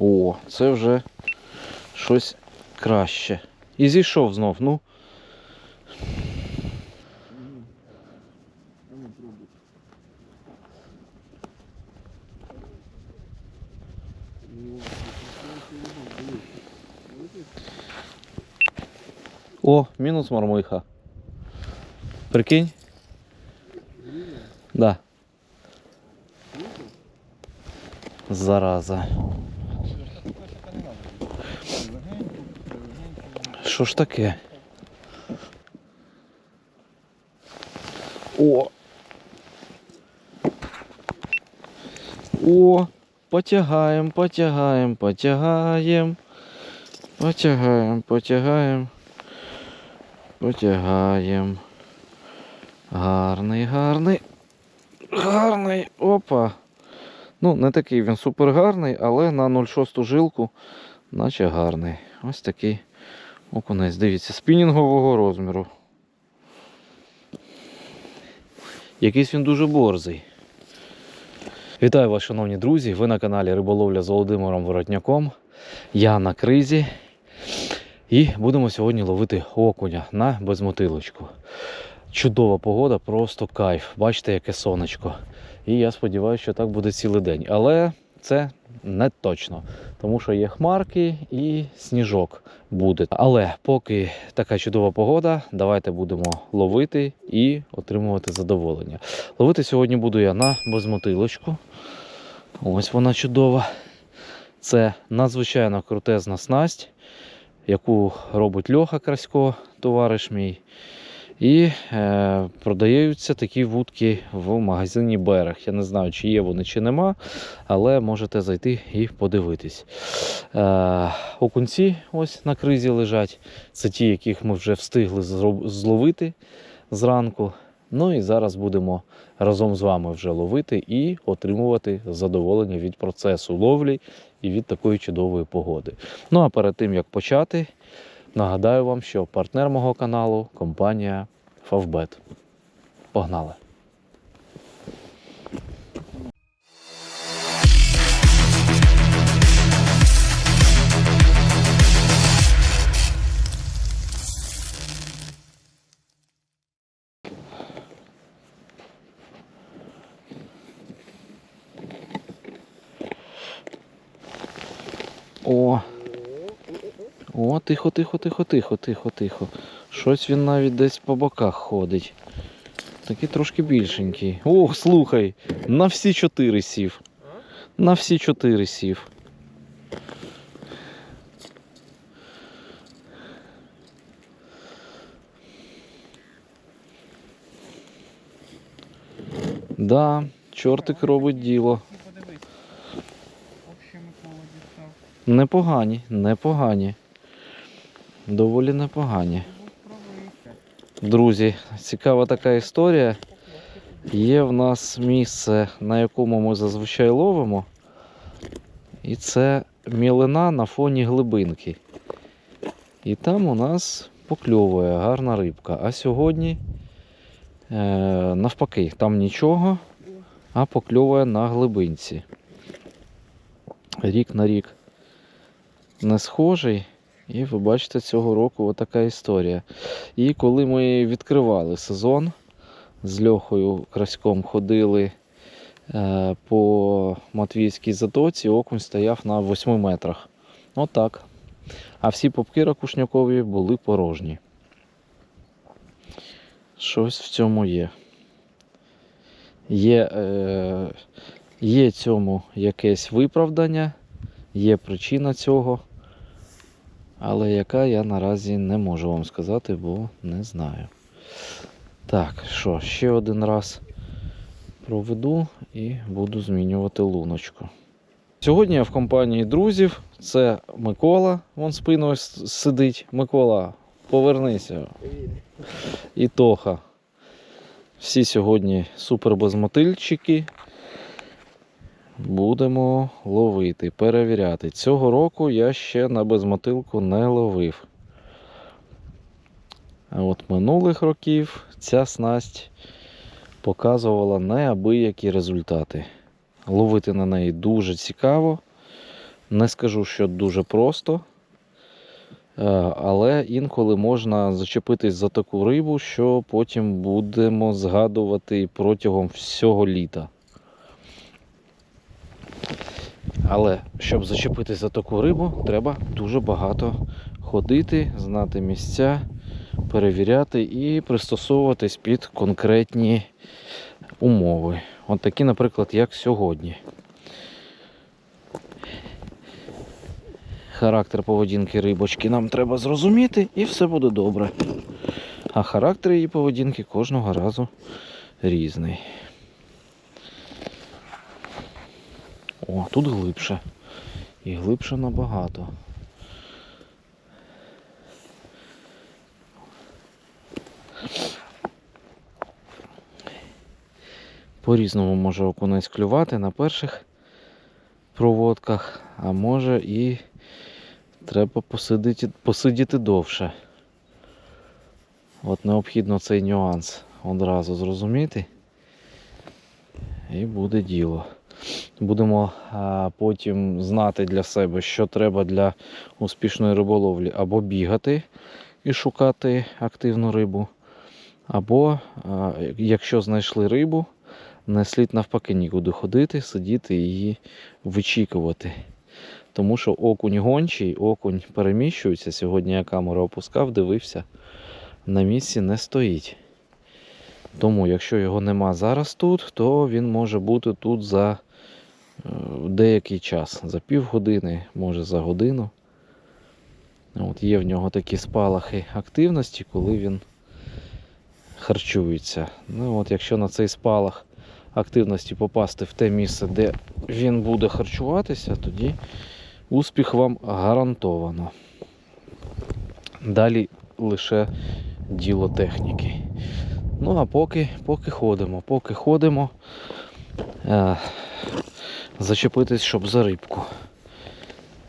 О, це вже щось краще. І зійшов знов, ну. О, мінус мормиха. Прикинь? Да. Зараза. Що ж таке? О! О! Потягаємо, потягаємо, потягаємо. Потягаємо, потягаємо. Потягаємо. Гарний, гарний. Гарний. Опа. Ну, не такий він супер гарний, але на 0,6 жилку, наче гарний. Ось такий окунець. Дивіться, спінінгового розміру. Якийсь він дуже борзий. Вітаю вас, шановні друзі! Ви на каналі Риболовля з Володимиром Воротняком. Я на кризі. І будемо сьогодні ловити окуня на безмотилочку. Чудова погода, просто кайф. Бачите, яке сонечко. І я сподіваюся, що так буде цілий день. Але це не точно, тому що є хмарки і сніжок буде. Але поки така чудова погода, давайте будемо ловити і отримувати задоволення. Ловити сьогодні буду я на безмотилочку. Ось вона чудова. Це надзвичайно крутезна снасть, яку робить Льоха Красько, товариш мій. І е, продаються такі вудки в магазині Берег. Я не знаю, чи є вони, чи нема, але можете зайти і подивитись. Е, окунці ось на кризі лежать. Це ті, яких ми вже встигли зловити зранку. Ну і зараз будемо разом з вами вже ловити і отримувати задоволення від процесу ловлі і від такої чудової погоди. Ну а перед тим як почати, нагадаю вам, що партнер мого каналу компанія Favbet. Погнали! О! О, тихо, тихо, тихо, тихо, тихо, тихо. Щось він навіть десь по боках ходить. Такий трошки більшенький. О, слухай, на всі чотири сів. На всі чотири сів. Да, чортик робить діло. Ох, Непогані, непогані. Доволі непогані. Друзі, цікава така історія. Є в нас місце, на якому ми зазвичай ловимо. І це мілина на фоні глибинки. І там у нас покльовує гарна рибка. А сьогодні е, навпаки, там нічого, а покльовує на глибинці. Рік на рік не схожий. І ви бачите, цього року отака історія. І коли ми відкривали сезон, з Льохою Краськом ходили е, по Матвійській затоці, окунь стояв на 8 метрах. Отак. А всі попки ракушнякові були порожні. Щось в цьому є. Є, е, є цьому якесь виправдання, є причина цього. Але яка я наразі не можу вам сказати, бо не знаю. Так, що, ще один раз проведу і буду змінювати луночку. Сьогодні я в компанії друзів. Це Микола, вон спиною сидить. Микола, повернися. І Тоха. Всі сьогодні супер безмотильчики. Будемо ловити, перевіряти. Цього року я ще на безмотилку не ловив. А от минулих років ця снасть показувала неабиякі результати. Ловити на неї дуже цікаво, Не скажу, що дуже просто, е, але інколи можна зачепитись за таку рибу, що потім будемо згадувати протягом всього літа. Але щоб зачепитись за таку рибу, треба дуже багато ходити, знати місця, перевіряти і пристосовуватись під конкретні умови. От такі, наприклад, як сьогодні. Характер поведінки рибочки нам треба зрозуміти, і все буде добре. А характер її поведінки кожного разу різний. О, тут глибше. І глибше набагато. По-різному може окунець клювати на перших проводках, а може і треба посидіти, посидіти довше. От необхідно цей нюанс одразу зрозуміти. І буде діло. Будемо потім знати для себе, що треба для успішної риболовлі, або бігати і шукати активну рибу, або якщо знайшли рибу, не слід навпаки нікуди ходити, сидіти і її вичікувати. Тому що окунь гончий, окунь переміщується. Сьогодні я камеру опускав, дивився, на місці не стоїть. Тому, якщо його нема зараз тут, то він може бути тут за е, деякий час, за півгодини, може за годину. От є в нього такі спалахи активності, коли він харчується. Ну, от Якщо на цей спалах активності попасти в те місце, де він буде харчуватися, тоді успіх вам гарантовано. Далі лише діло техніки. Ну, а поки, поки ходимо, поки ходимо, е, зачепитись, щоб за рибку.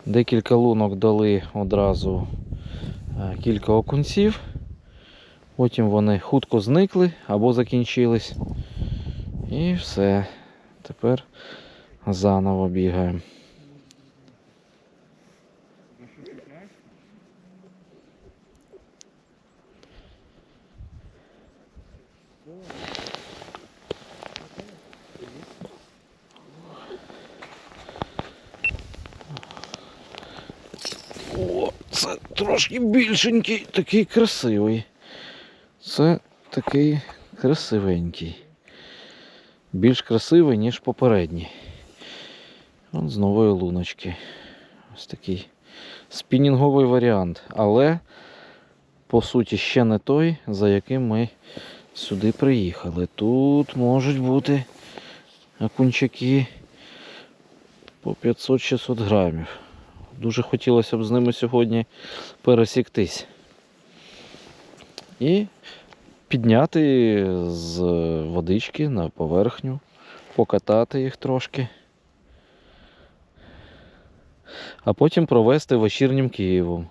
Декілька лунок дали одразу е, кілька окунців. Потім вони хутко зникли або закінчились. І все. Тепер заново бігаємо. За що чіпляєш? О, це трошки більшенький, такий красивий. Це такий красивенький. Більш красивий, ніж попередній. От з нової луночки. Ось такий спінінговий варіант. Але, по суті, ще не той, за яким ми сюди приїхали. Тут можуть бути окунчаки по 500-600 грамів. Дуже хотілося б з ними сьогодні пересіктись. І підняти з водички на поверхню, покатати їх трошки. А потім провести вечірнім Києвом.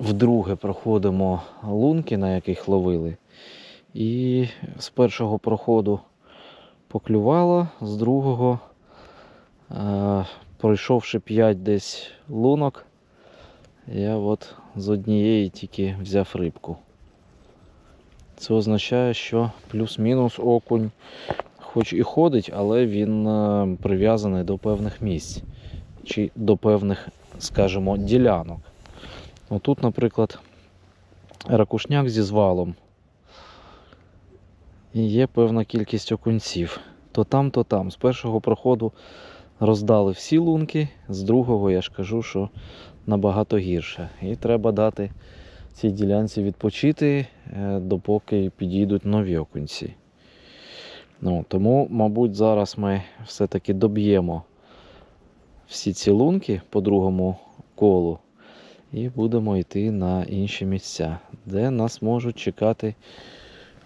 Вдруге проходимо лунки, на яких ловили. І з першого проходу поклювало, з другого Пройшовши 5 десь лунок, я от з однієї тільки взяв рибку. Це означає, що плюс-мінус окунь хоч і ходить, але він е, прив'язаний до певних місць чи до певних, скажімо, ділянок. Отут, наприклад, ракушняк зі звалом. І є певна кількість окунців. То там, то там. З першого проходу роздали всі лунки, з другого я ж кажу, що набагато гірше. І треба дати цій ділянці відпочити, е, допоки підійдуть нові окунці. Ну, тому, мабуть, зараз ми все-таки доб'ємо всі ці лунки по другому колу і будемо йти на інші місця, де нас можуть чекати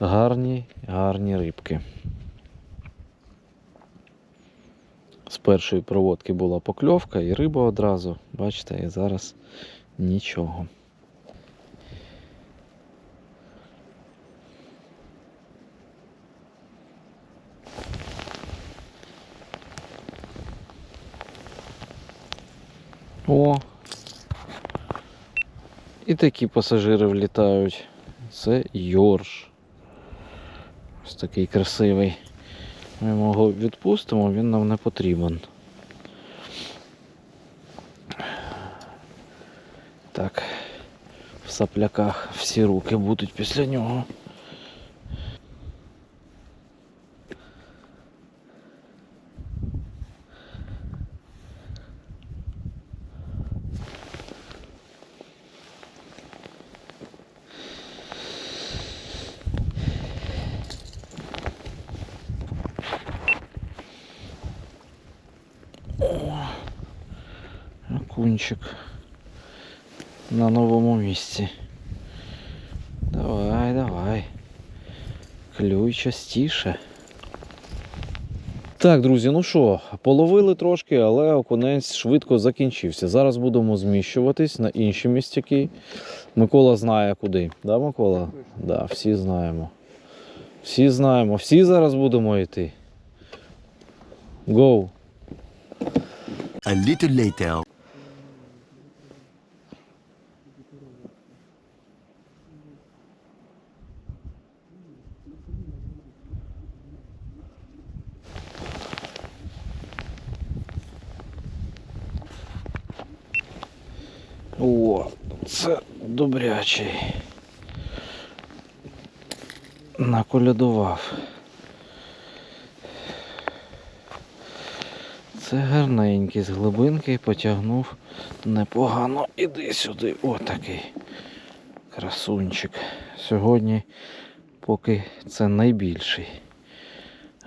гарні, гарні рибки з першої проводки була покльовка і риба одразу, бачите, і зараз нічого. О! І такі пасажири влітають. Це Йорш. Ось такий красивий. Ми його відпустимо, він нам не потрібен. Так. В сапляках всі руки будуть після нього. Окунчик на новому місці. Давай, давай. Клюй частіше. Так, друзі, ну що, половили трошки, але окунець швидко закінчився. Зараз будемо зміщуватись на інші містяки. Микола знає куди. Да, Микола? Да, всі знаємо. Всі знаємо, всі зараз будемо йти. Go! A little later. О, це добрячий. Наколядував. Це гарненький з глибинки потягнув непогано. Іди сюди. О, такий красунчик. Сьогодні поки це найбільший.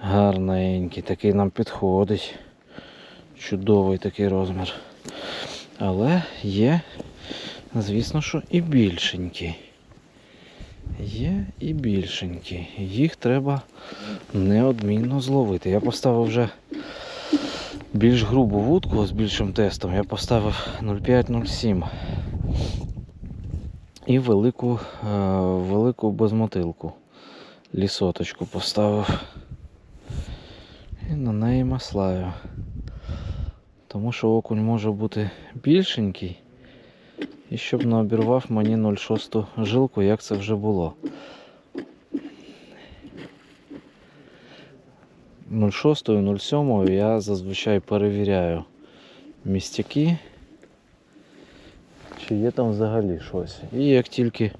Гарненький, такий нам підходить. Чудовий такий розмір. Але є, звісно, що і більшенькі. Є і більшенькі. Їх треба неодмінно зловити. Я поставив вже більш грубу вудку з більшим тестом. Я поставив 0,5-0,7 і велику, е, велику безмотилку. Лісоточку поставив. І на неї маслаю. Тому що окунь може бути більшенький. І щоб не обірвав мені 0,6 жилку, як це вже було. 0,6, 0,7 я зазвичай перевіряю містяки, чи є там взагалі щось. І як тільки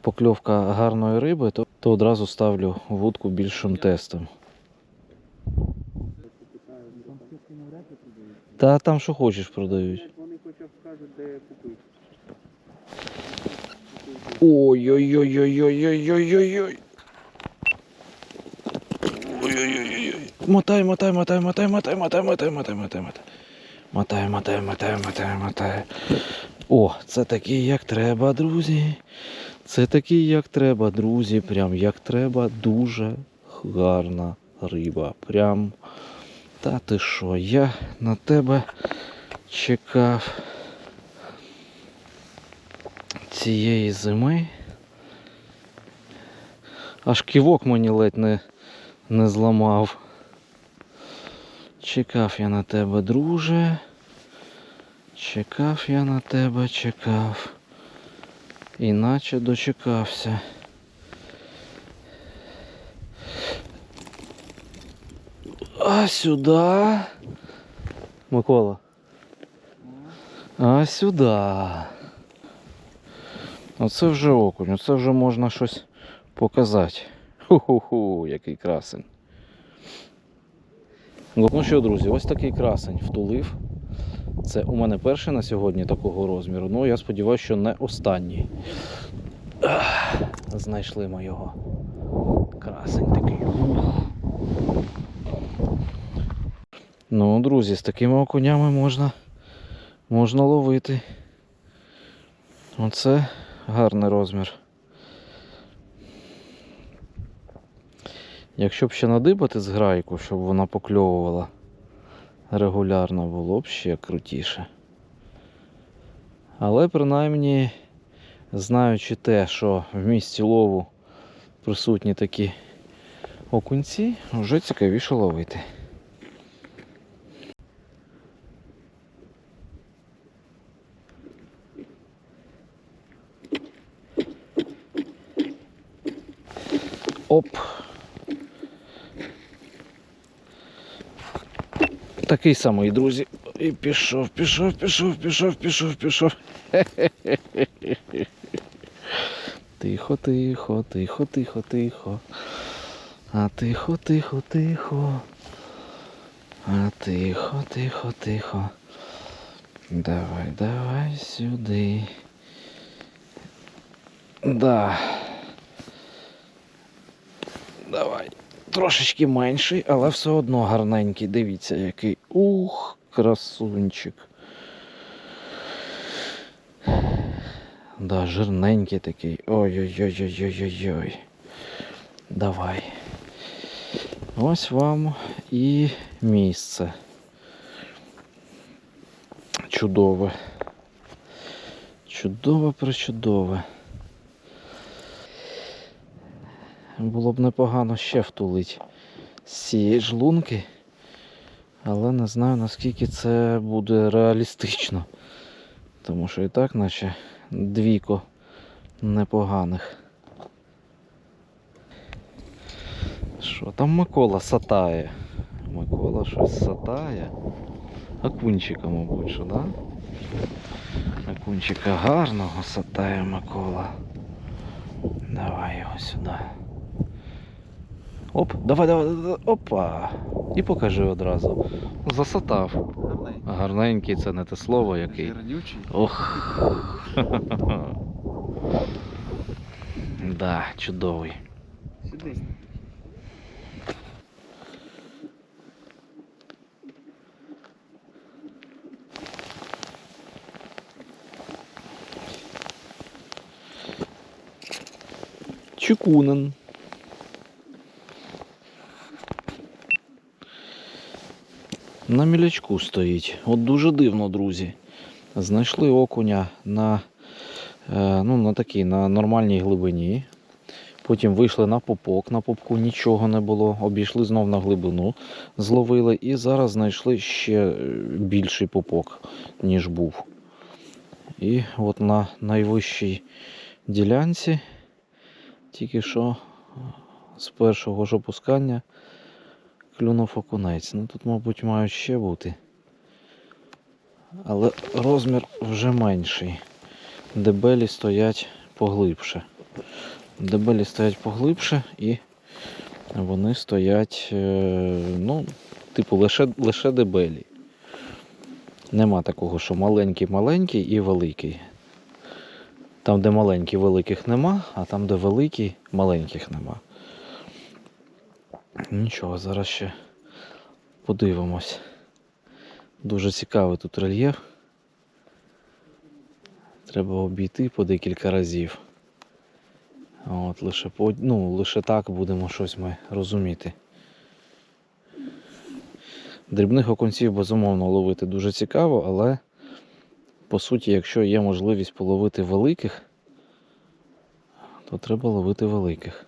покльовка гарної риби, то, то одразу ставлю вудку більшим тестом. Та там що хочеш продають. Вони хоча б скажуть, де купити. Ой-ой-ой-ой-ой-ой-ой-ой-ой. Ой-ой-ой-ой. Мотай, мотай, мотай, мотай, мотай, мотай, мотай, мотай, мотай, мотай. Мотай, мотай, мотай, мотай, мотай. О, це такий, як треба, друзі. Це такий, як треба, друзі. Прям як треба. Дуже гарна риба. Прям. Та ти що, я на тебе чекав цієї зими. Аж ківок мені ледь не, не зламав. Чекав я на тебе, друже. Чекав я на тебе, чекав. Іначе дочекався. А сюди. Микола. А сюди. Оце вже окунь, оце вже можна щось показати. Ху-ху-ху, який красень. Ну що, друзі, ось такий красень втулив. Це у мене перший на сьогодні такого розміру. Ну, я сподіваюся, що не останній. Знайшли ми його. Красень такий. Ух. Ну, друзі, з такими окунями можна, можна ловити. Оце гарний розмір. Якщо б ще надибати з грайку, щоб вона покльовувала регулярно, було б ще крутіше. Але принаймні, знаючи те, що в місті лову присутні такі окунці, вже цікавіше ловити. Оп. Такий самий, друзі. І пішов, пішов, пішов, пішов, пішов, пішов. Тихо, тихо, тихо, тихо, тихо. А тихо, тихо, тихо. А тихо, тихо, тихо. Давай, давай сюди. Да. Давай. Трошечки менший, але все одно гарненький. Дивіться, який. Ух, красунчик. Да, жирненький такий. Ой-ой-ой-ой-ой-ой-ой. Давай. Ось вам і місце. Чудове. Чудове причудове. Було б непогано ще втулить з цієї ж лунки, але не знаю наскільки це буде реалістично. Тому що і так, наче двійко непоганих. Що там Микола сатає? Микола щось сатає. Акунчика, мабуть, що, да? Акунчика гарного сатає Микола. Давай його сюди. Оп, давай, давай, давай, опа. І покажи одразу. Засатав. Гарненький це не те слово який. Ох. Да, чудовий. Сюди. Чекунен. На мілячку стоїть. От дуже дивно, друзі. Знайшли окуня на, е, ну, на такій на нормальній глибині. Потім вийшли на попок, на попку нічого не було. Обійшли знов на глибину, зловили і зараз знайшли ще е, більший попок, ніж був. І от на найвищій ділянці тільки що з першого ж опускання клюнув окунець. Ну тут, мабуть, мають ще бути. Але розмір вже менший. Дебелі стоять поглибше. Дебелі стоять поглибше і вони стоять, е, ну, типу, лише, лише дебелі. Нема такого, що маленький-маленький і великий. Там, де маленькі, великих нема, а там, де великі, маленьких нема. Нічого, зараз ще подивимось. Дуже цікавий тут рельєф. Треба обійти по декілька разів. От, лише, по, ну, лише так будемо щось ми розуміти. Дрібних окунців, безумовно, ловити дуже цікаво, але по суті, якщо є можливість половити великих, то треба ловити великих.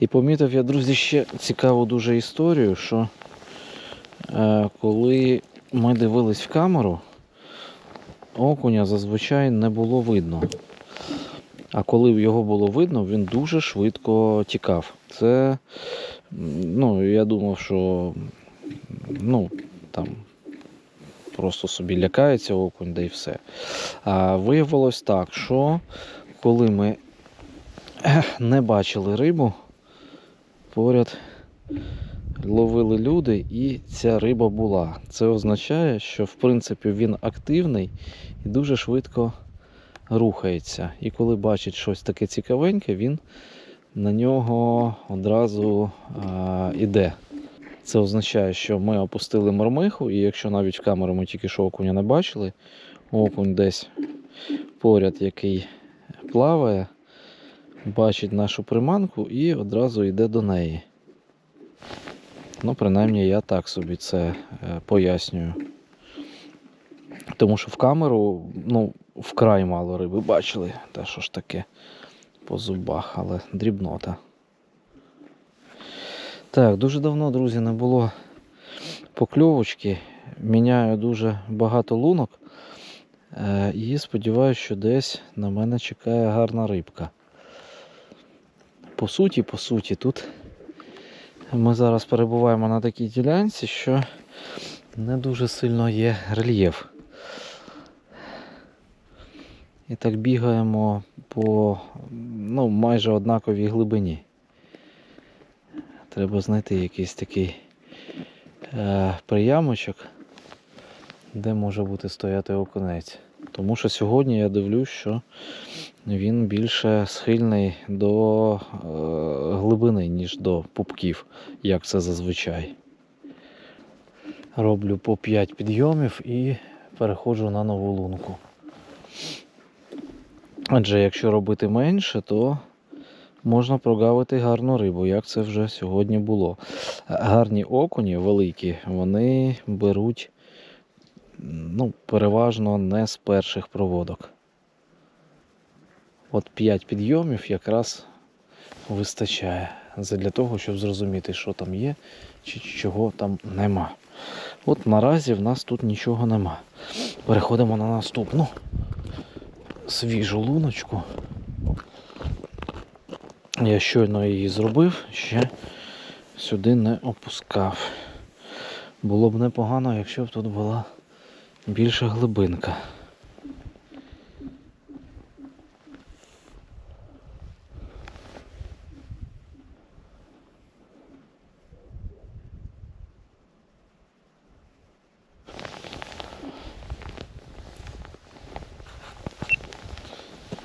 І помітив я, друзі, ще цікаву дуже історію, що е, коли ми дивились в камеру, окуня зазвичай не було видно. А коли його було видно, він дуже швидко тікав. Це, ну, я думав, що ну, там просто собі лякається окунь, да і все. А виявилось так, що коли ми не бачили рибу, поряд ловили люди, і ця риба була. Це означає, що в принципі він активний і дуже швидко рухається. І коли бачить щось таке цікавеньке, він на нього одразу а, іде. Це означає, що ми опустили мормиху, і якщо навіть в камеру ми тільки що окуня не бачили, окунь десь поряд, який плаває, бачить нашу приманку і одразу йде до неї. Ну, принаймні, я так собі це е, пояснюю. Тому що в камеру, ну, вкрай мало риби бачили. Та що ж таке по зубах, але дрібнота. Так, дуже давно, друзі, не було покльовочки. Міняю дуже багато лунок. Е, І сподіваюся, що десь на мене чекає гарна рибка. По суті, по суті, тут ми зараз перебуваємо на такій ділянці, що не дуже сильно є рельєф. І так бігаємо по ну, майже однаковій глибині. Треба знайти якийсь такий е, приямочок, де може бути стояти окунець. Тому що сьогодні я дивлюсь, що він більше схильний до е, глибини, ніж до пупків, як це зазвичай. Роблю по 5 підйомів і переходжу на нову лунку. Адже якщо робити менше, то можна прогавити гарну рибу, як це вже сьогодні було. Гарні окуні великі, вони беруть ну, переважно не з перших проводок. От 5 підйомів якраз вистачає для того, щоб зрозуміти, що там є чи чого там нема. От наразі в нас тут нічого нема. Переходимо на наступну свіжу луночку. Я щойно її зробив, ще сюди не опускав. Було б непогано, якщо б тут була більша глибинка.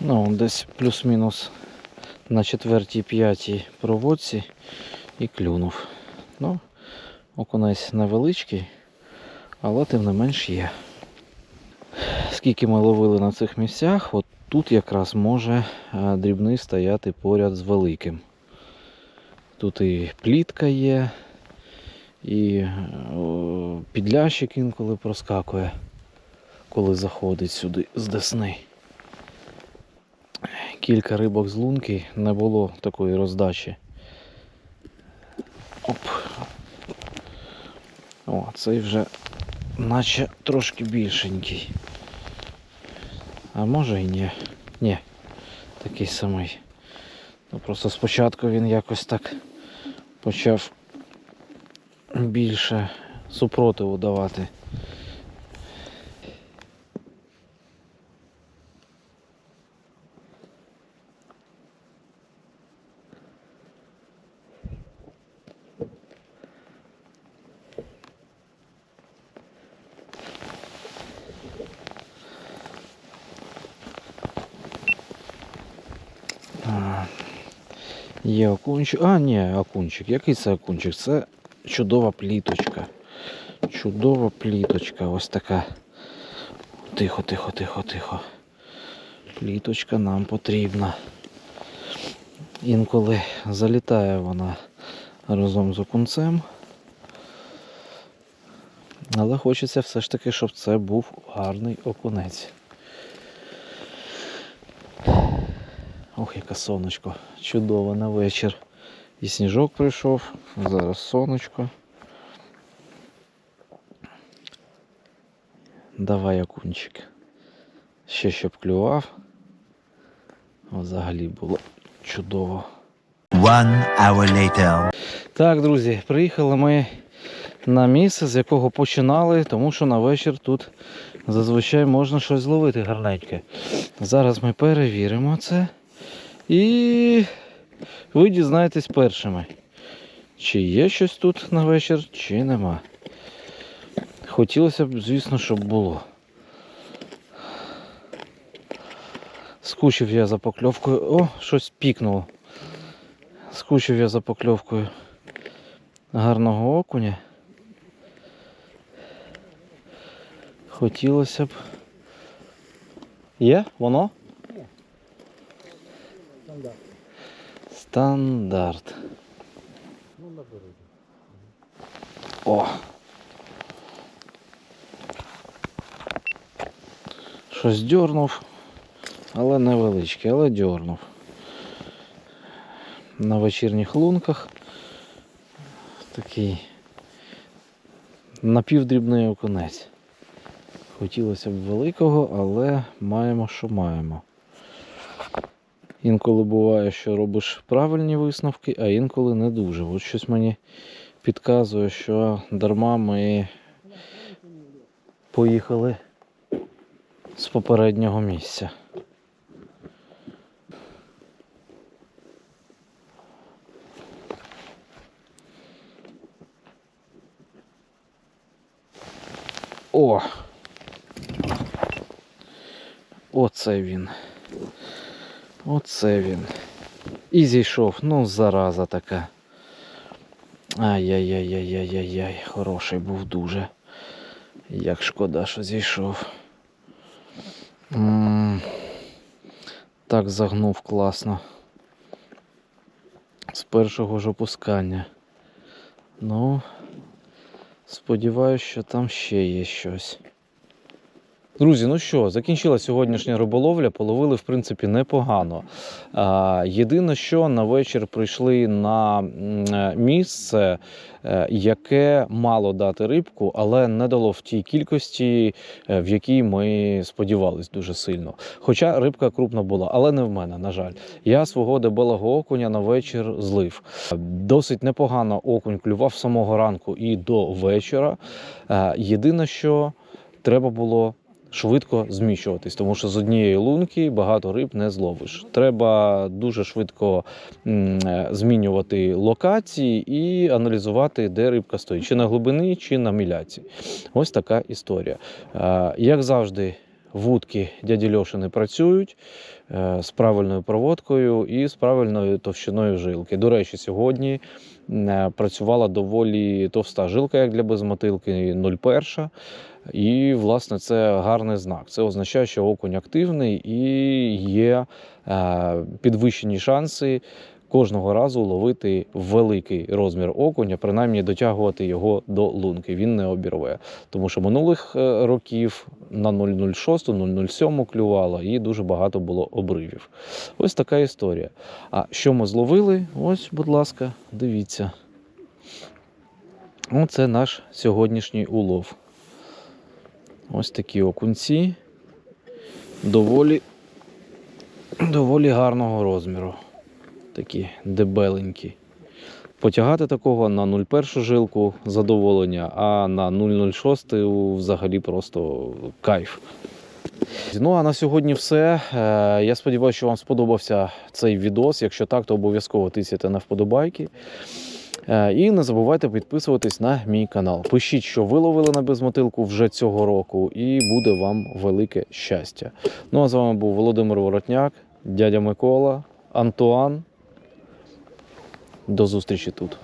Ну, десь плюс-мінус на четвертій п'ятій проводці і клюнув. Ну, окунець невеличкий, але тим не менш є. Скільки ми ловили на цих місцях, от тут якраз може е, дрібний стояти поряд з великим. Тут і плітка є, і підлящик інколи проскакує, коли заходить сюди з десни кілька рибок з лунки, не було такої роздачі. Оп. О, цей вже наче трошки більшенький. А може і ні. Ні, такий самий. Ну, просто спочатку він якось так почав більше супротиву давати. Є окунчик. А, ні, окунчик. Який це окунчик? Це чудова пліточка. Чудова пліточка. Ось така. Тихо, тихо, тихо, тихо. Пліточка нам потрібна. Інколи залітає вона разом з окунцем. Але хочеться все ж таки, щоб це був гарний окунець. Ох, яке сонечко. Чудово на вечір. І сніжок прийшов, зараз сонечко. Давай окунчик. Ще щоб клював. Взагалі було чудово. One hour later. Так, друзі, приїхали ми на місце, з якого починали, тому що на вечір тут зазвичай можна щось зловити гарненьке. Зараз ми перевіримо це. І ви дізнаєтесь першими, чи є щось тут на вечір, чи нема. Хотілося б, звісно, щоб було. Скучив я за покльовкою. О, щось пікнуло. Скучив я за покльовкою гарного окуня. Хотілося б. Є? Воно? Стандарт. Стандарт. Ну, на О! Щось дьорнув, але невеличкий, але дьорнув. На вечірніх лунках такий напівдрібний окунець. Хотілося б великого, але маємо, що маємо. Інколи буває, що робиш правильні висновки, а інколи не дуже. От щось мені підказує, що дарма ми поїхали з попереднього місця. О! Оце він. Оце він. І зійшов. Ну, зараза така. Ай-яй-яй-яй-яй-яй. Хороший був дуже. Як шкода, що зійшов. м Так загнув класно. З першого ж опускання. Ну, сподіваюся, що там ще є щось. Друзі, ну що, закінчилась сьогоднішня риболовля, половили, в принципі, непогано. Єдине, що на вечір прийшли на е, місце, е, яке мало дати рибку, але не дало в тій кількості, е, в якій ми сподівались дуже сильно. Хоча рибка крупна була, але не в мене, на жаль. Я свого дебелого окуня на вечір злив. Досить непогано окунь клював з самого ранку і до вечора. Єдине, що треба було швидко зміщуватись, тому що з однієї лунки багато риб не зловиш. Треба дуже швидко е, змінювати локації і аналізувати, де рибка стоїть, чи на глибини, чи на міляці. Ось така історія. Е, Як завжди, вудки дяді Льошини працюють е, з правильною проводкою і з правильною товщиною жилки. До речі, сьогодні працювала доволі товста жилка, як для безмотилки 0,1. І, власне, це гарний знак. Це означає, що окунь активний і є е, підвищені шанси кожного разу ловити великий розмір окуня, принаймні дотягувати його до лунки. Він не обірве. Тому що минулих е, років на 006, 007 клювало і дуже багато було обривів. Ось така історія. А що ми зловили? Ось, будь ласка, дивіться. Оце наш сьогоднішній улов. Ось такі окунці. Доволі, доволі гарного розміру. Такі дебеленькі. Потягати такого на 0,1 жилку задоволення, а на 006 взагалі просто кайф. Ну а на сьогодні все. Е, Я сподіваюся, що вам сподобався цей відос. Якщо так, то обов'язково тисяйте на вподобайки. Е, І не забувайте підписуватись на мій канал. Пишіть, що ви ловили на безмотилку вже цього року, і буде вам велике щастя. Ну а з вами був Володимир Воротняк, дядя Микола, Антуан. До зустрічі тут.